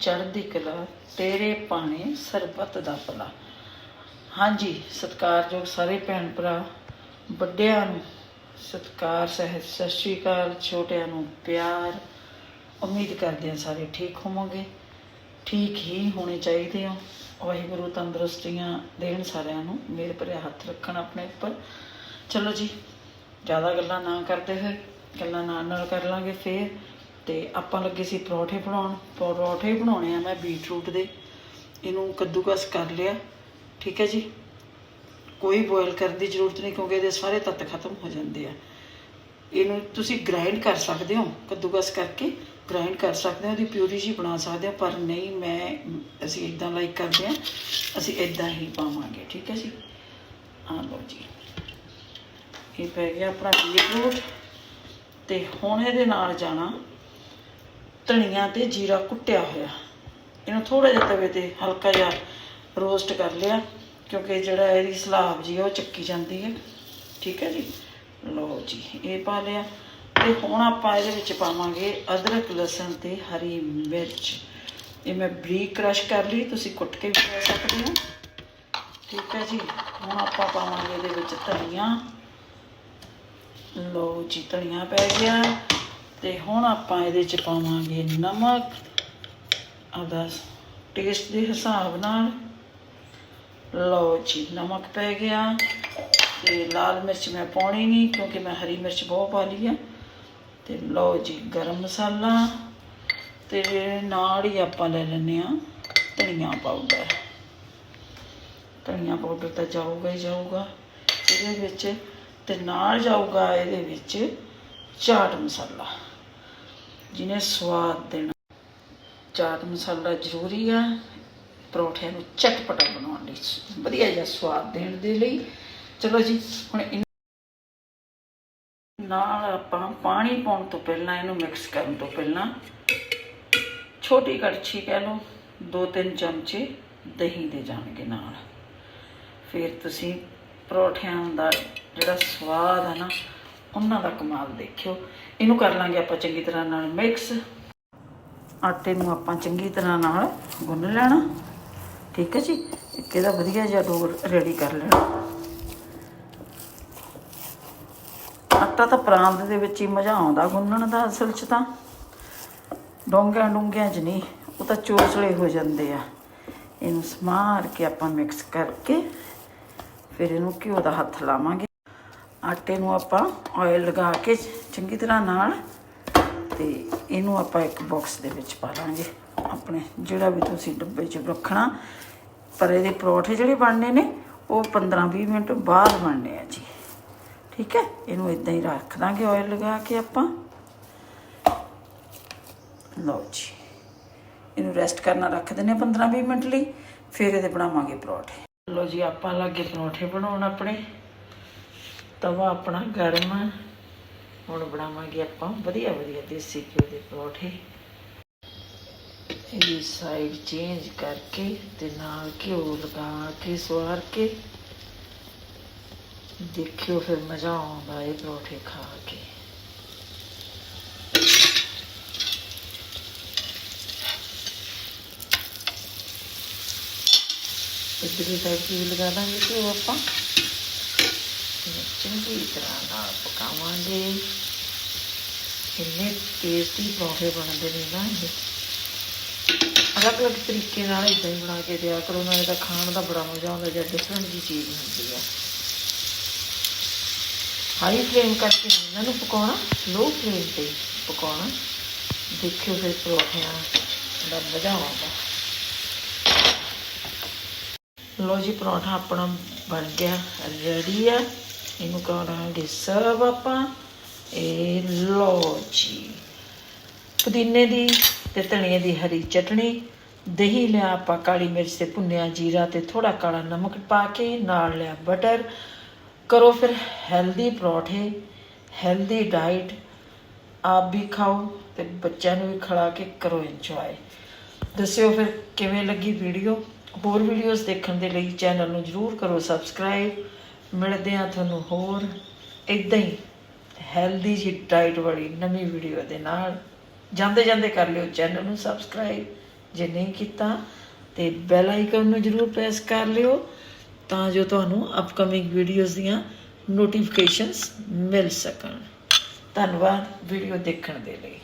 ਚੜ੍ਹਦੀ ਕਲਾ, ਤੇਰੇ ਪਾਣੇ ਸਰਬੱਤ ਦਾ ਭਲਾ। ਹਾਂਜੀ, ਸਤਿਕਾਰਯੋਗ ਸਾਰੇ ਭੈਣ ਭਰਾ, ਵੱਡਿਆਂ ਨੂੰ ਸਤਿਕਾਰ ਸਹਿਤ ਸਤਿ ਸ਼੍ਰੀ ਅਕਾਲ, ਛੋਟਿਆਂ ਨੂੰ ਪਿਆਰ। ਉਮੀਦ ਕਰਦੇ ਹਾਂ ਸਾਰੇ ਠੀਕ ਹੋਵੋਗੇ। ਠੀਕ ਹੀ ਹੋਣੇ ਚਾਹੀਦੇ ਹੋ। ਵਾਹਿਗੁਰੂ ਤੰਦਰੁਸਤੀਆਂ ਦੇਣ ਸਾਰਿਆਂ ਨੂੰ ਮੇਰੇ ਭਰਿਆ ਹੱਥ ਰੱਖਣ ਆਪਣੇ ਉੱਪਰ। ਚਲੋ ਜੀ, ਜ਼ਿਆਦਾ ਗੱਲਾਂ ਨਾ ਕਰਦੇ ਹੋਏ, ਗੱਲਾਂ ਨਾਲ ਨਾਲ ਕਰ ਲਾਂਗੇ ਫੇਰ। ਤੇ ਆਪਾਂ ਲੱਗੇ ਸੀ ਪਰੌਠੇ ਬਣਾਉਣ, ਪਰੌਠੇ ਬਣਾਉਣੇ ਆ ਮੈਂ ਬੀਟਰੂਟ ਦੇ। ਇਹਨੂੰ ਕੱਦੂਕਸ ਕਰ ਲਿਆ, ਠੀਕ ਹੈ ਜੀ? ਕੋਈ ਬੋਇਲ ਕਰਨ ਦੀ ਜ਼ਰੂਰਤ ਨਹੀਂ ਕਿਉਂਕਿ ਇਹਦੇ ਸਾਰੇ ਤੱਤ ਖਤਮ ਹੋ ਜਾਂਦੇ ਆ। ਇਹਨੂੰ ਤੁਸੀਂ ਗ੍ਰਾਈਂਡ ਕਰ ਸਕਦੇ ਹੋ, ਕੱਦੂਕਸ ਕਰਕੇ ਗ੍ਰਾਈਂਡ ਕਰ ਸਕਦੇ ਹੋ, ਉਹਦੀ ਪਿਊਰੀ ਜੀ ਬਣਾ ਸਕਦੇ ਹੋ, ਪਰ ਨਹੀਂ, ਮੈਂ, ਅਸੀਂ ਇਦਾਂ ਲਾਈਕ ਕਰਦੇ ਆ ਅਸੀਂ ਇਦਾਂ ਹੀ ਪਾਵਾਂਗੇ, ਠੀਕ ਹੈ ਜੀ? ਆ ਲਓ ਜੀ। ਇਹ ਪੈ ਗਿਆ ਆਪਣਾ ਬੀਟਰੂਟ ਤੇ ਹੁਣ ਇਹਦੇ ਨਾਲ ਜਾਣਾ ਧਨੀਆ ਤੇ ਜੀਰਾ ਕੁੱਟਿਆ ਹੋਇਆ। ਇਹਨੂੰ ਥੋੜਾ ਜਿਹਾ ਤਵੇ ਤੇ ਹਲਕਾ ਜਿਹਾ ਰੋਸਟ ਕਰ ਲਿਆ, ਕਿਉਂਕਿ ਜਿਹੜਾ ਇਹਦੀ ਸਲਾਬ ਜੀ ਆ ਉਹ ਚੱਕੀ ਜਾਂਦੀ ਹੈ। ਠੀਕ ਹੈ ਜੀ? ਲਓ ਜੀ, ਇਹ ਪਾ ਲਿਆ। ਤੇ ਹੁਣ ਆਪਾਂ ਇਹਦੇ ਵਿੱਚ ਪਾਵਾਂਗੇ ਅਦਰਕ, ਲਸਣ ਤੇ ਹਰੀ ਮਿਰਚ। ਇਹ ਮੈਂ ਬਰੀਕ ਕ੍ਰਸ਼ ਕਰ ਲਈ, ਤੁਸੀਂ ਕੁੱਟ ਕੇ ਵੀ ਪਾ ਸਕਦੇ ਹੋ। ਠੀਕ ਹੈ ਜੀ? ਹੁਣ ਆਪਾਂ ਪਾਵਾਂਗੇ ਇਹਦੇ ਵਿੱਚ ਧਨੀਆ। ਲਓ ਜੀ, ਧਨੀਆ ਪੈ ਗਿਆ। ਤੇ ਹੁਣ ਆਪਾਂ ਇਹਦੇ ਚ ਪਾਵਾਂਗੇ ਨਮਕ ਆਦਾ ਟੇਸਟ ਦੇ ਹਿਸਾਬ ਨਾਲ। ਲਓ ਜੀ, ਨਮਕ ਪੈ ਗਿਆ ਤੇ ਲਾਲ ਮਿਰਚ ਮੈਂ ਪਾਉਣੀ ਨਹੀਂ ਕਿਉਂਕਿ ਮੈਂ ਹਰੀ ਮਿਰਚ ਬਹੁਤ ਪਾ ਲਈ ਆ। ਤੇ ਲਓ ਜੀ, ਗਰਮ ਮਸਾਲਾ ਤੇ ਨਾਲ ਹੀ ਆਪਾਂ ਲੈ ਲੈਨੇ ਆ ਧਨੀਆ ਪਾਊਡਰ ਧਨੀਆ ਪਾਊਡਰ ਤਾਂ ਜਾਊਗਾ ਹੀ ਜਾਊਗਾ। ਇਹਦੇ ਵਿੱਚ ਤੇ ਨਾਲ ਜਾਊਗਾ ਇਹਦੇ ਵਿੱਚ ਚਾਟ ਮਸਾਲਾ। ਜਿਹਨੇ ਸਵਾਦ ਦੇਣਾ। ਚਾਟ ਮਸਾਲਾ ਜ਼ਰੂਰੀ ਆ। ਪਰੌਠਿਆਂ ਨੂੰ ਚਟਪਟਾ ਬਣਾਉਣ ਲਈ ਵਧੀਆ ਜਿਹਾ ਸਵਾਦ ਦੇਣ ਦੇ ਲਈ। ਚਲੋ ਜੀ, ਹੁਣ ਨਾਲ ਆਪਾਂ ਪਾਣੀ ਪਾਉਣ ਤੋਂ ਪਹਿਲਾਂ, ਇਹਨੂੰ ਮਿਕਸ ਕਰਨ ਤੋਂ ਪਹਿਲਾਂ ਛੋਟੀ ਕੜਛੀ ਕਹਿ ਲਓ, ਦੋ ਤਿੰਨ ਚਮਚੇ ਦਹੀਂ ਦੇ ਜਾਣਗੇ ਨਾਲ। ਫਿਰ ਤੁਸੀਂ ਪਰੌਠਿਆਂ ਦਾ ਜਿਹੜਾ ਸਵਾਦ ਹੈ ਨਾ ਉਹਨਾਂ ਦਾ ਕਮਾਲ ਦੇਖਿਓ। ਇਹਨੂੰ ਕਰ ਲਾਂਗੇ ਆਪਾਂ ਚੰਗੀ ਤਰ੍ਹਾਂ ਨਾਲ ਮਿਕਸ ਆਟੇ ਨੂੰ ਆਪਾਂ ਚੰਗੀ ਤਰ੍ਹਾਂ ਨਾਲ ਗੁੰਨ ਲੈਣਾ। ਠੀਕ ਹੈ ਜੀ? ਇੱਕ ਇਹਦਾ ਵਧੀਆ ਜਿਹਾ ਡੋ ਰੈਡੀ ਕਰ ਲੈਣਾ। ਆਟਾ ਤਾਂ ਪ੍ਰਾਂਤ ਦੇ ਵਿੱਚ ਹੀ ਮਜ਼ਾ ਆਉਂਦਾ ਗੁੰਨਣ ਦਾ ਅਸਲ 'ਚ ਤਾਂ। ਡੋਂਗਿਆਂ ਡੋਂਗਿਆਂ 'ਚ ਨਹੀਂ, ਉਹ ਤਾਂ ਚੋਚਲੇ ਹੋ ਜਾਂਦੇ ਆ। ਇਹਨੂੰ ਸਮਾਰ ਕੇ ਆਪਾਂ ਮਿਕਸ ਕਰਕੇ ਫਿਰ ਇਹਨੂੰ ਘਿਓ ਦਾ ਹੱਥ ਲਾਵਾਂਗੇ। ਆਟੇ ਨੂੰ ਆਪਾਂ ਆਇਲ ਲਗਾ ਕੇ ਚੰਗੀ ਤਰ੍ਹਾਂ ਨਾਲ ਤੇ ਇਹਨੂੰ ਆਪਾਂ ਇੱਕ ਬਾਕਸ ਦੇ ਵਿੱਚ ਪਾ ਲਾਂਗੇ। ਆਪਣੇ ਜਿਹੜਾ ਵੀ ਤੁਸੀਂ ਡੱਬੇ 'ਚ ਰੱਖਣਾ, ਪਰ ਇਹਦੇ ਪਰੌਠੇ ਜਿਹੜੇ ਬਣਨੇ ਨੇ, ਉਹ 15-20 ਮਿੰਟ ਬਾਅਦ ਬਣਨੇ ਆ ਜੀ। ਠੀਕ ਹੈ? ਇਹਨੂੰ ਇਦਾਂ ਹੀ ਰੱਖ ਦਾਂਗੇ ਆਇਲ ਲਗਾ ਕੇ ਆਪਾਂ। ਲਓ ਜੀ। ਇਹਨੂੰ ਰੈਸਟ ਕਰਨਾ ਰੱਖ ਦਿੰਦੇ ਹਾਂ 15-20 ਮਿੰਟ ਲਈ, ਫਿਰ ਇਹਦੇ ਬਣਾਵਾਂਗੇ ਪਰੌਠੇ। ਲਓ ਜੀ, ਆਪਾਂ ਲੱਗੇ ਪਰੌਠੇ ਬਣਾਉਣ ਆਪਣੇ। ਤਵਾ ਆਪਣਾ ਗਰਮ ਹੁਣ ਬਣਾਵਾਂਗੇ ਆਪਾਂ ਵਧੀਆ ਵਧੀਆ ਦੇਸੀ ਘਿਓ ਦੇ ਪਰੌਠੇ। ਇਹਦੀ ਸਾਈਡ ਚੇਂਜ ਕਰਕੇ ਤੇ ਨਾਲ ਘਿਓ ਲਗਾ ਕੇ, ਸਵਾਰ ਕੇ। ਦੇਖਿਓ ਫਿਰ ਮਜ਼ਾ ਆਉਂਦਾ ਇਹ ਪਰੌਠੇ ਖਾ ਕੇ। ਇਧਰਲੀ ਸਾਈਡ ਵੀ ਲਗਾ ਦਾਂਗੇ ਘਿਓ ਆਪਾਂ। ਚੰਗੀ ਤਰ੍ਹਾਂ ਨਾਲ ਪਕਾਵਾਂਗੇ। ਇੰਨੇ ਟੇਸਟੀ ਪਰੌਂਠੇ ਬਣਦੇ ਨੇ ਨਾ ਇਹ। ਅਲੱਗ ਅਲੱਗ ਤਰੀਕੇ ਨਾਲ ਇਦਾਂ ਹੀ ਬਣਾ ਕੇ ਦਿਆ ਕਰੋ, ਨਾਲੇ ਤਾਂ ਖਾਣ ਦਾ ਬੜਾ ਮਜ਼ਾ ਆਉਂਦਾ ਜਦ ਡਿਫਰੈਂਟ ਜੀ ਚੀਜ਼ ਹੁੰਦੀ ਆ। ਹਾਈ ਫਲੇਮ ਕਰਕੇ ਇਹਨਾਂ ਨੂੰ ਪਕਾਉਣਾ ਲੋ ਫਲੇਮ ਤੇ ਪਕਾਉਣਾ। ਦੇਖਿਓ ਫਿਰ ਪਰੌਂਠਿਆਂ ਦਾ ਮਜ਼ਾ ਆਉਂਦਾ। ਲੋ ਜੀ, ਪਰੌਠਾ ਆਪਣਾ ਬਣ ਗਿਆ ਰੈਡੀ ਆ। ਇਹਨੂੰ ਕਰਾਂਗੇ ਸਰਵ ਆਪਾਂ ਇਹ ਲੋ ਜੀ ਪੁਦੀਨੇ ਦੀ ਤੇ ਧਨੀਏ ਦੀ ਹਰੀ ਚਟਣੀ, ਦਹੀਂ ਲਿਆ ਆਪਾਂ ਕਾਲੀ ਮਿਰਚ ਤੇ ਭੁੰਨਿਆ ਜੀਰਾ ਤੇ ਥੋੜਾ ਕਾਲਾ ਨਮਕ ਪਾ ਕੇ ਨਾਲ ਲਿਆ ਬਟਰ। ਕਰੋ ਫਿਰ ਹੈਲਦੀ ਪਰੌਠੇ, ਹੈਲਦੀ ਡਾਈਟ ਆਪ ਵੀ ਖਾਓ ਤੇ ਬੱਚਿਆਂ ਨੂੰ ਵੀ ਖਿਲਾ ਕੇ ਕਰੋ ਇੰਜੋਏ। ਦੱਸਿਓ ਫਿਰ ਕਿਵੇਂ ਲੱਗੀ ਵੀਡੀਓ? ਹੋਰ ਵੀਡੀਓਜ਼ ਦੇਖਣ ਦੇ ਲਈ ਚੈਨਲ ਨੂੰ ਜਰੂਰ ਕਰੋ ਸਬਸਕ੍ਰਾਈਬ। ਮਿਲਦੇ ਆ ਤੁਹਾਨੂੰ ਹੋਰ। ਇਦਾਂ ਹੀ ਹੈਲਦੀ ਜੀ ਡਾਈਟ ਵਾਲੀ ਨਵੀਂ ਵੀਡੀਓ ਦੇ ਨਾਲ। ਜਾਂਦੇ ਜਾਂਦੇ ਕਰ ਲਿਓ ਚੈਨਲ ਨੂੰ ਸਬਸਕ੍ਰਾਈਬ ਜੇ ਨਹੀਂ ਕੀਤਾ ਤੇ ਬੈਲ ਆਈਕਨ ਨੂੰ ਜਰੂਰ ਪ੍ਰੈਸ ਕਰ ਲਿਓ ਤਾਂ ਜੋ ਤੁਹਾਨੂੰ ਅਪਕਮਿੰਗ ਵੀਡੀਓਜ਼ ਦੀਆਂ ਨੋਟੀਫਿਕੇਸ਼ਨਸ ਮਿਲ ਸਕਣ। ਧੰਨਵਾਦ ਵੀਡੀਓ ਦੇਖਣ ਦੇ ਲਈ।